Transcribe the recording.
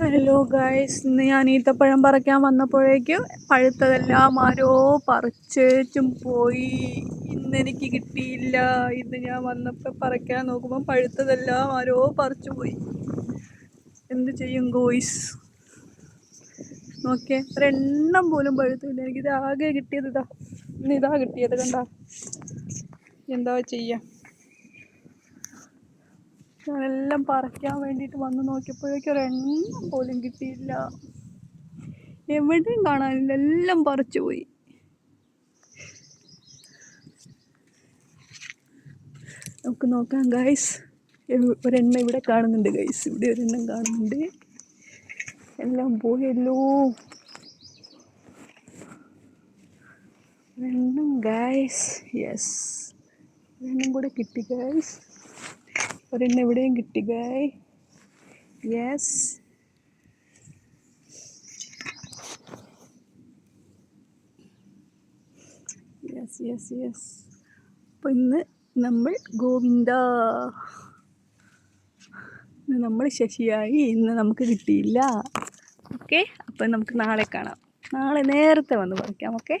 Hello guys ഇന്ന് ഞാൻ ഈത്തപ്പഴം പറിക്കാൻ വന്നപ്പോഴേക്കും പഴുത്തതെല്ലാം ആരോ പറിച്ചേച്ചും പോയി. ഇന്ന് എനിക്ക് കിട്ടിയില്ല. ഇന്ന് ഞാൻ വന്നപ്പോൾ പറിക്കാൻ നോക്കുമ്പോൾ പഴുത്തതെല്ലാം ആരോ പറിച്ചു പോയി. എന്ത് ചെയ്യും ഗോയ്സ്? നോക്കിയേ ഒരെണ്ണം പോലും പഴുത്തില്ല. എനിക്കിത് ആകെ കിട്ടിയത് ഇതാ. ഇന്ന് ഇതാ കിട്ടിയത് കണ്ട. എന്താ ചെയ്യാ? ഞാനെല്ലാം പറിക്കാൻ വേണ്ടിയിട്ട് വന്ന് നോക്കിയപ്പോഴേക്കും ഒരെണ്ണം പോലും കിട്ടിയില്ല. എവിടെയും കാണാനില്ല. എല്ലാം പറിച്ചു പോയി. നമുക്ക് നോക്കാം ഗൈസ് ഒരെണ്ണം ഇവിടെ കാണുന്നുണ്ട് ഗൈസ് ഇവിടെ ഒരെണ്ണം കാണുന്നുണ്ട്. എല്ലാം പോയല്ലോ. ഒരെണ്ണം ഗൈസ് യെസ് ഒരെണ്ണം കൂടെ കിട്ടി ഗൈസ് ഒരെണ്ണം എവിടെയും കിട്ടി ഗായ് യെസ് യെസ് യെസ് യെസ് അപ്പം ഇന്ന് നമ്മൾ ഗോവിന്ദ. നമ്മൾ ശശിയായി ഇന്ന് നമുക്ക് കിട്ടിയില്ല. ഓക്കെ അപ്പം നമുക്ക് നാളെ കാണാം. നാളെ നേരത്തെ വന്ന് പറിക്കാം ഓക്കെ